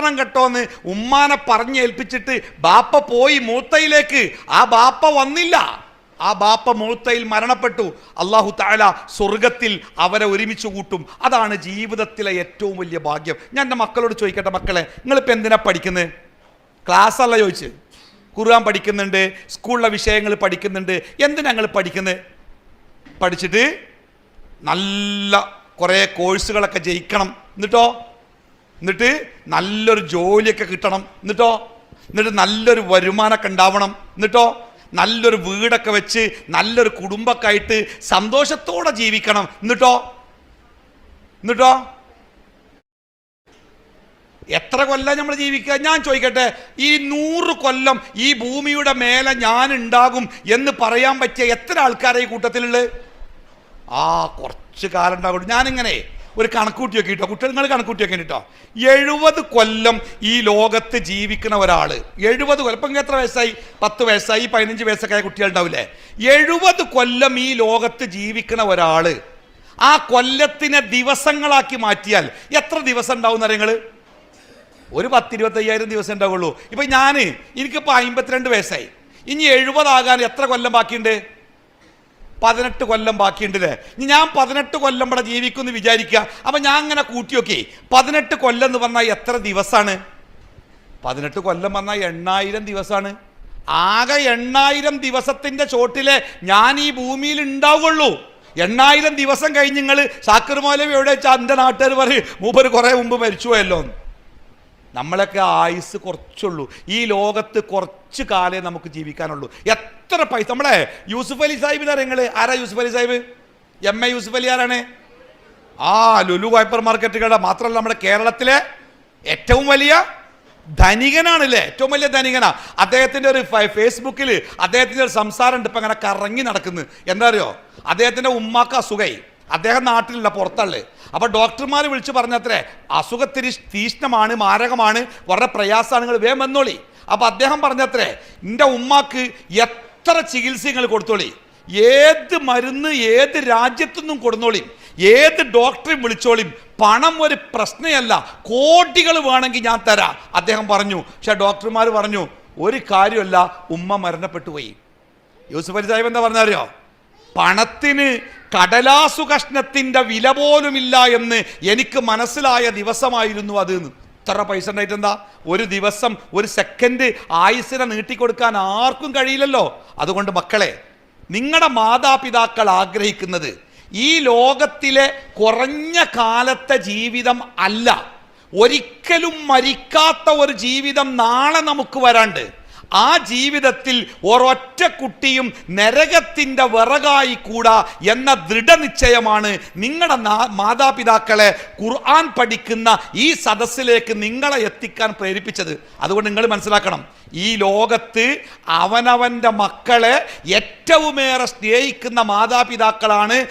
ണം കെട്ടോന്ന് ഉമ്മാനെ പറഞ്ഞേൽപ്പിച്ചിട്ട് ബാപ്പ പോയി മൂത്തയിലേക്ക്. ആ ബാപ്പ വന്നില്ല. ആ ബാപ്പ മൂത്തയിൽ മരണപ്പെട്ടു. അള്ളാഹു താല സ്വർഗത്തിൽ അവരെ ഒരുമിച്ച് കൂട്ടും. അതാണ് ജീവിതത്തിലെ ഏറ്റവും വലിയ ഭാഗ്യം. ഞാൻ എന്റെ മക്കളോട് ചോദിക്കട്ടെ മക്കളെ നിങ്ങളിപ്പോൾ എന്തിനാ പഠിക്കുന്നത് ക്ലാസ് അല്ല ചോദിച്ച്. കുറുവാൻ പഠിക്കുന്നുണ്ട് സ്കൂളിലെ വിഷയങ്ങൾ പഠിക്കുന്നുണ്ട്. എന്തിനാ ഞങ്ങൾ പഠിക്കുന്നത് പഠിച്ചിട്ട് നല്ല കുറേ കോഴ്സുകളൊക്കെ ജയിക്കണം. എന്നിട്ടോ? എന്നിട്ട് നല്ലൊരു ജോലിയൊക്കെ കിട്ടണം. എന്നിട്ടോ? എന്നിട്ട് നല്ലൊരു വരുമാനമൊക്കെ ഉണ്ടാവണം. എന്നിട്ടോ? നല്ലൊരു വീടൊക്കെ വെച്ച് നല്ലൊരു കുടുംബമൊക്കെ ആയിട്ട് സന്തോഷത്തോടെ ജീവിക്കണം. എന്നിട്ടോ? എന്നിട്ടോ? എത്ര കൊല്ലം നമ്മൾ ജീവിക്കുക? ഞാൻ ചോദിക്കട്ടെ. ഈ നൂറ് കൊല്ലം ഈ ഭൂമിയുടെ മേലെ ഞാൻ ഉണ്ടാകും എന്ന് പറയാൻ പറ്റിയ എത്ര ആൾക്കാരെ ഈ കൂട്ടത്തിലുള്ളത്? ആ കുറച്ച് കാലം ഉണ്ടാകും ഞാനിങ്ങനെ ഒരു കണക്കൂട്ടി ഒക്കെ കിട്ടോ. കുട്ടികൾ നിങ്ങൾ കണക്കൂട്ടി ഒക്കെ കിട്ടോ. എഴുപത് കൊല്ലം ഈ ലോകത്ത് ജീവിക്കുന്ന ഒരാൾ എഴുപത് കൊല്ലം. ഇപ്പം എത്ര വയസ്സായി? പത്ത് വയസ്സായി പതിനഞ്ച് വയസ്സൊക്കെ ആയ കുട്ടികൾ ഉണ്ടാവില്ലേ എഴുപത് കൊല്ലം ഈ ലോകത്ത് ജീവിക്കുന്ന ഒരാൾ ആ കൊല്ലത്തിനെ ദിവസങ്ങളാക്കി മാറ്റിയാൽ എത്ര ദിവസം ഉണ്ടാവും നിങ്ങൾ ഒരു പത്തിരുപത്തയ്യായിരം ദിവസം ഉണ്ടാവുള്ളൂ. ഇപ്പം ഞാൻ എനിക്കിപ്പോൾ അമ്പത്തിരണ്ട് വയസ്സായി. ഇനി എഴുപതാകാൻ എത്ര കൊല്ലം ബാക്കിയുണ്ട്? പതിനെട്ട് കൊല്ലം ബാക്കിയുണ്ടല്ലേ? ഞാൻ പതിനെട്ട് കൊല്ലം ഇവിടെ ജീവിക്കുമെന്ന് വിചാരിക്കുക. അപ്പം ഞാൻ അങ്ങനെ കൂട്ടി നോക്കി പതിനെട്ട് കൊല്ലം എന്ന് പറഞ്ഞാൽ എത്ര ദിവസമാണ് പതിനെട്ട് കൊല്ലം പറഞ്ഞാൽ എണ്ണായിരം ദിവസമാണ് ആകെ എണ്ണായിരം ദിവസത്തിന്റെ ചോട്ടിലെ ഞാൻ ഈ ഭൂമിയിൽ ഉണ്ടാവുള്ളൂ എണ്ണായിരം ദിവസം കഴിഞ്ഞ് നിങ്ങൾ സാക്കർ മൗലവി എവിടെ വെച്ചാൽ എന്റെ നാട്ടുകാർ പറയും മൂപ്പർ കുറേ മുമ്പ് മരിച്ചു പോയല്ലോ. നമ്മളൊക്കെ ആയുസ് കുറച്ചുള്ളൂ. ഈ ലോകത്ത് കുറച്ച് കാലേ നമുക്ക് ജീവിക്കാനുള്ളൂ. എത്ര പൈസ നമ്മളെ യൂസുഫ് അലി സാഹിബിനെ നിങ്ങൾ ആരാ യൂസുഫ് അലി സാഹിബ്? എം എ യൂസുഫ് അലി ആരാണ്? ആ ലുലു ഹൈപ്പർ മാർക്കറ്റുകളുടെ മാത്രമല്ല നമ്മുടെ കേരളത്തിലെ ഏറ്റവും വലിയ ധനികനാണല്ലേ? ഏറ്റവും വലിയ ധനികനാ. അദ്ദേഹത്തിന്റെ ഒരു ഫേസ്ബുക്കിൽ അദ്ദേഹത്തിന്റെ ഒരു സംസാരം ഉണ്ട് ഇപ്പൊ അങ്ങനെ കറങ്ങി നടക്കുന്നത് എന്താ അറിയോ? അദ്ദേഹത്തിന്റെ ഉമ്മാക്ക് അസുഖമായി അദ്ദേഹം നാട്ടിലില്ല പുറത്തള്ളേ അപ്പോൾ ഡോക്ടർമാർ വിളിച്ച് പറഞ്ഞത്രേ അസുഖത്തിന് തീഷ്ണമാണ് മാരകമാണ് വളരെ പ്രയാസമാണ് നിങ്ങൾ വേഗം വന്നോളി. അപ്പൊ അദ്ദേഹം പറഞ്ഞത്രേ എന്റെ ഉമ്മാക്ക് എത്ര ചികിത്സ നിങ്ങൾ കൊടുത്തോളി. ഏത് മരുന്ന് ഏത് രാജ്യത്തുനിന്നും കൊടുന്നോളി. ഏത് ഡോക്ടറെയും വിളിച്ചോളിയും പണം ഒരു പ്രശ്നമല്ല കോടികൾ വേണമെങ്കിൽ ഞാൻ തരാം. അദ്ദേഹം പറഞ്ഞു. പക്ഷെ ഡോക്ടർമാർ പറഞ്ഞു ഒരു കാര്യമല്ല ഉമ്മ മരണപ്പെട്ടു പോയി യൂസുഫ് അലി സാഹിബ് എന്താ പറഞ്ഞറിയോ പണത്തിന് കടലാസു കഷ്ണത്തിന്റെ വില പോലുമില്ല എന്ന് എനിക്ക് മനസ്സിലായ ദിവസമായിരുന്നു അത്. ഇത്ര പൈസ ഉണ്ടായിട്ട് എന്താ? ഒരു ദിവസം ഒരു സെക്കൻഡ് ആയുസിനെ നീട്ടിക്കൊടുക്കാൻ ആർക്കും കഴിയില്ലല്ലോ. അതുകൊണ്ട് മക്കളെ നിങ്ങളുടെ മാതാപിതാക്കൾ ആഗ്രഹിക്കുന്നത് ഈ ലോകത്തിലെ കുറഞ്ഞ കാലത്തെ ജീവിതം അല്ല. ഒരിക്കലും മരിക്കാത്ത ഒരു ജീവിതം നാളെ നമുക്ക് വരാണ്ട്. ആ ജീവിതത്തിൽ ഒരൊറ്റ കുട്ടിയും നരകത്തിന്റെ വിറകായി കൂടാ എന്ന ദൃഢനിശ്ചയമാണ് നിങ്ങളുടെ മാതാപിതാക്കളെ ഖുർആൻ പഠിക്കുന്ന ഈ സദസ്സിലേക്ക് നിങ്ങളെ എത്തിക്കാൻ പ്രേരിപ്പിച്ചത്. അതുകൊണ്ട് നിങ്ങൾ മനസ്സിലാക്കണം ഈ ലോകത്ത് അവനവന്റെ മക്കളെ ഏറ്റവുമേറെ സ്നേഹിക്കുന്ന മാതാപിതാക്കളാണ്